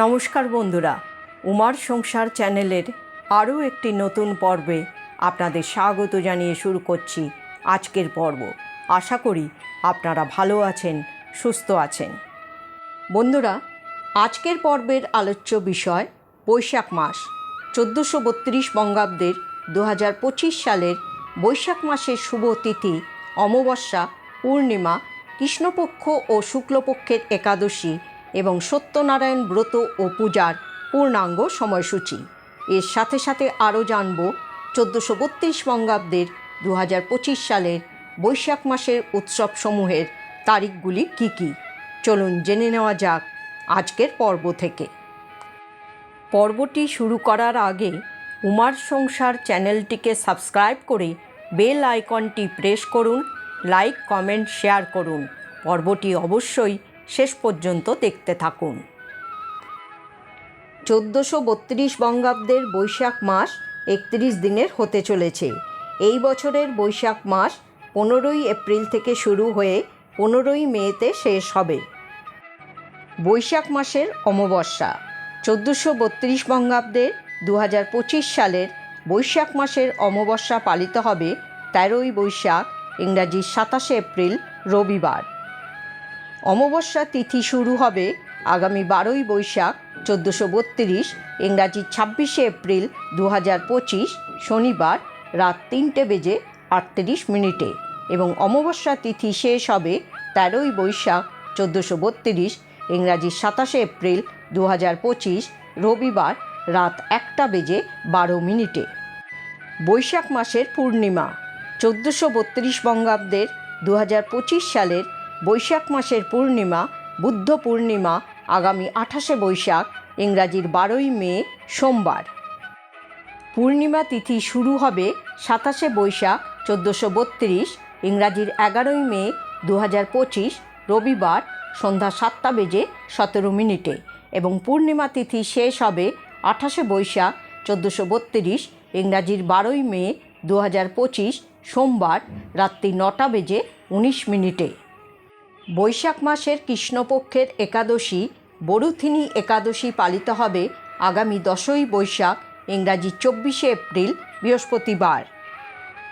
নমস্কার বন্ধুরা, উমার সংসার চ্যানেলের আরও একটি নতুন পর্বে আপনাদের স্বাগত জানিয়ে শুরু করছি আজকের পর্ব। আশা করি আপনারা ভালো আছেন, সুস্থ আছেন। বন্ধুরা, আজকের পর্বের আলোচ্য বিষয় বৈশাখ মাস, চোদ্দোশো বত্রিশ বঙ্গাব্দের দু হাজার পঁচিশ সালের বৈশাখ মাসের শুভ তিথি অমাবস্যা, পূর্ণিমা, কৃষ্ণপক্ষ ও শুক্লপক্ষের একাদশী এবং সত্যনারায়ণ ব্রত ও পূজার পূর্ণাঙ্গ সময়সূচি। এর সাথে সাথে আরও জানব চোদ্দোশো বত্রিশ বঙ্গাব্দের দু হাজার পঁচিশ সালের বৈশাখ মাসের উৎসবসমূহের তারিখগুলি কী কী? চলুন জেনে নেওয়া যাক আজকের পর্ব থেকে। পর্বটি শুরু করার আগে উমার সংসার চ্যানেলটিকে সাবস্ক্রাইব করে বেল আইকনটি প্রেস করুন, লাইক, কমেন্ট, শেয়ার করুন। পর্বটি অবশ্যই শেষ পর্যন্ত দেখতে থাকুন। চোদ্দোশো বত্রিশ বঙ্গাব্দের বৈশাখ মাস একত্রিশ দিনের হতে চলেছে। এই বছরের বৈশাখ মাস পনেরোই এপ্রিল থেকে শুরু হয়ে পনেরোই মেতে শেষ হবে। বৈশাখ মাসের অমাবস্যা, চোদ্দোশো বত্রিশ বঙ্গাব্দের দু হাজার পঁচিশ সালের বৈশাখ মাসের অমাবস্যা পালিত হবে তেরোই বৈশাখ, ইংরাজি সাতাশে এপ্রিল, রবিবার। অমাবস্যা তিথি শুরু হবে আগামী বারোই বৈশাখ, চোদ্দোশো বত্রিশ, ইংরাজি ছাব্বিশে এপ্রিল দু হাজার পঁচিশ, শনিবার রাত তিনটে বেজে আটত্রিশ মিনিটে এবং অমাবস্যা তিথি শেষ হবে তেরোই বৈশাখ, চোদ্দোশো বত্রিশ, ইংরাজি সাতাশে এপ্রিল দু হাজার পঁচিশ, রবিবার রাত একটা বেজে বারো মিনিটে। বৈশাখ মাসের পূর্ণিমা, চোদ্দোশো বত্রিশ বঙ্গাব্দের দু হাজার পঁচিশ সালের বৈশাখ মাসের পূর্ণিমা, বুদ্ধ পূর্ণিমা, আগামী আঠাশে বৈশাখ, ইংরাজির বারোই মে, সোমবার। পূর্ণিমা তিথি শুরু হবে সাতাশে বৈশাখ, চোদ্দোশো বত্রিশ, ইংরাজির এগারোই মে দু হাজার পঁচিশ, রবিবার, সন্ধ্যা সাতটা বেজে সতেরো মিনিটে। এবং পূর্ণিমা তিথি শেষ হবে আঠাশে বৈশাখ, চোদ্দোশো বত্রিশ, ইংরাজির বারোই মে দু হাজার পঁচিশ, সোমবার, রাত্রি নটা বেজে উনিশ মিনিটে। বৈশাখ মাসের কৃষ্ণপক্ষের একাদশী, বরুথিনী একাদশী পালিত হবে আগামী দশই বৈশাখ, ইংরাজি চব্বিশে এপ্রিল, বৃহস্পতিবার।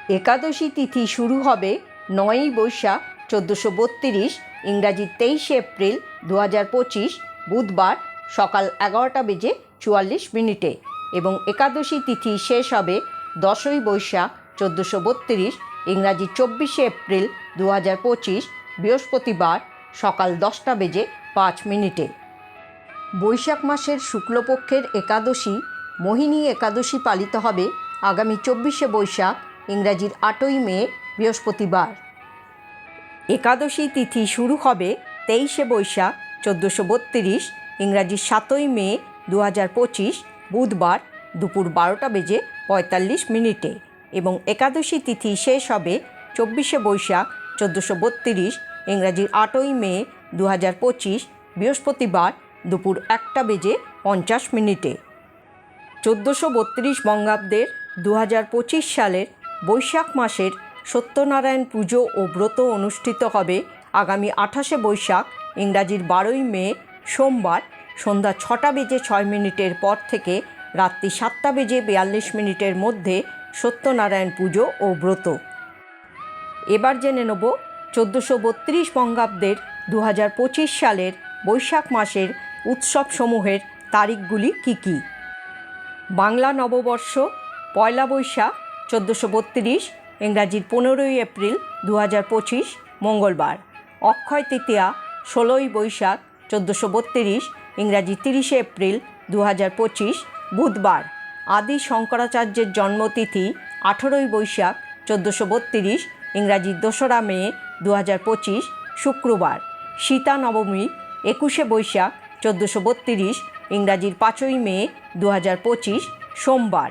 একাদশী তিথি শুরু হবে নয়ই বৈশাখ, চোদ্দোশো বত্রিশ, ইংরাজি তেইশে এপ্রিল দু হাজার পঁচিশ, বুধবার সকাল এগারোটা বেজে চুয়াল্লিশ মিনিটে। এবং একাদশী তিথি শেষ হবে দশই বৈশাখ, চোদ্দোশো বত্রিশ, ইংরাজি চব্বিশে এপ্রিল দু হাজার পঁচিশ বৃহস্পতিবার সকাল দশটা বেজে পাঁচ মিনিটে। বৈশাখ মাসের শুক্লপক্ষের একাদশী, মোহিনী একাদশী পালিত হবে আগামী চব্বিশে বৈশাখ, ইংরাজির আটই মে, বৃহস্পতিবার। একাদশী তিথি শুরু হবে তেইশে বৈশাখ, চোদ্দোশো বত্রিশ, ইংরাজি সাতই মে দু হাজার পঁচিশ, বুধবার দুপুর বারোটা বেজে পঁয়তাল্লিশ মিনিটে এবং একাদশী তিথি শেষ হবে চব্বিশে বৈশাখ, চোদ্দোশো বত্রিশ ইংরাজির আটই মে দু হাজার পঁচিশ, বৃহস্পতিবার দুপুর একটা বেজে পঞ্চাশ মিনিটে। চোদ্দোশো বত্রিশ বঙ্গাব্দের দু হাজার পঁচিশ সালের বৈশাখ মাসের সত্যনারায়ণ পুজো ও ব্রত অনুষ্ঠিত হবে আগামী আঠাশে বৈশাখ, ইংরাজির বারোই মে, সোমবার, সন্ধ্যা ছটা বেজে ছয় মিনিটের পর থেকে রাত্রি সাতটা বেজে বিয়াল্লিশ মিনিটের মধ্যে সত্যনারায়ণ পুজো ও ব্রত। এবার জেনে নেব চোদ্দোশো বত্রিশ বঙ্গাব্দের দু হাজার পঁচিশ সালের বৈশাখ মাসের উৎসবসমূহের তারিখগুলি কী কী? বাংলা নববর্ষ, পয়লা বৈশাখ, চোদ্দোশো বত্রিশ, ইংরাজির পনেরোই এপ্রিল দু পঁচিশ, মঙ্গলবার। অক্ষয় তৃতীয়া, ষোলোই বৈশাখ, চোদ্দোশো বত্রিশ, ইংরাজি তিরিশে এপ্রিল দু পঁচিশ, বুধবার। আদি শঙ্করাচার্যের জন্মতিথি আঠেরোই বৈশাখ, চোদ্দোশো বত্রিশ ইংরাজি দোসরা মে দু পঁচিশ, শুক্রবার। সীতা নবমী, একুশে বৈশাখ, চোদ্দোশো বত্রিশ, ইংরাজির পাঁচই মে দু পঁচিশ, সোমবার।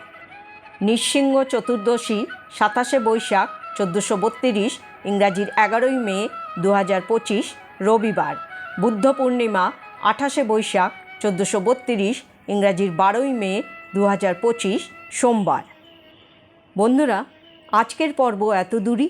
নৃসিংহ চতুর্দশী, সাতাশে বৈশাখ, চোদ্দোশো বত্রিশ, ইংরাজির এগারোই মে দু পঁচিশ, রবিবার। বুদ্ধ পূর্ণিমা, আঠাশে বৈশাখ, চোদ্দোশো বত্রিশ, ইংরাজির বারোই মে দু পঁচিশ, সোমবার। বন্ধুরা, আজকের পর্ব এত দূরই।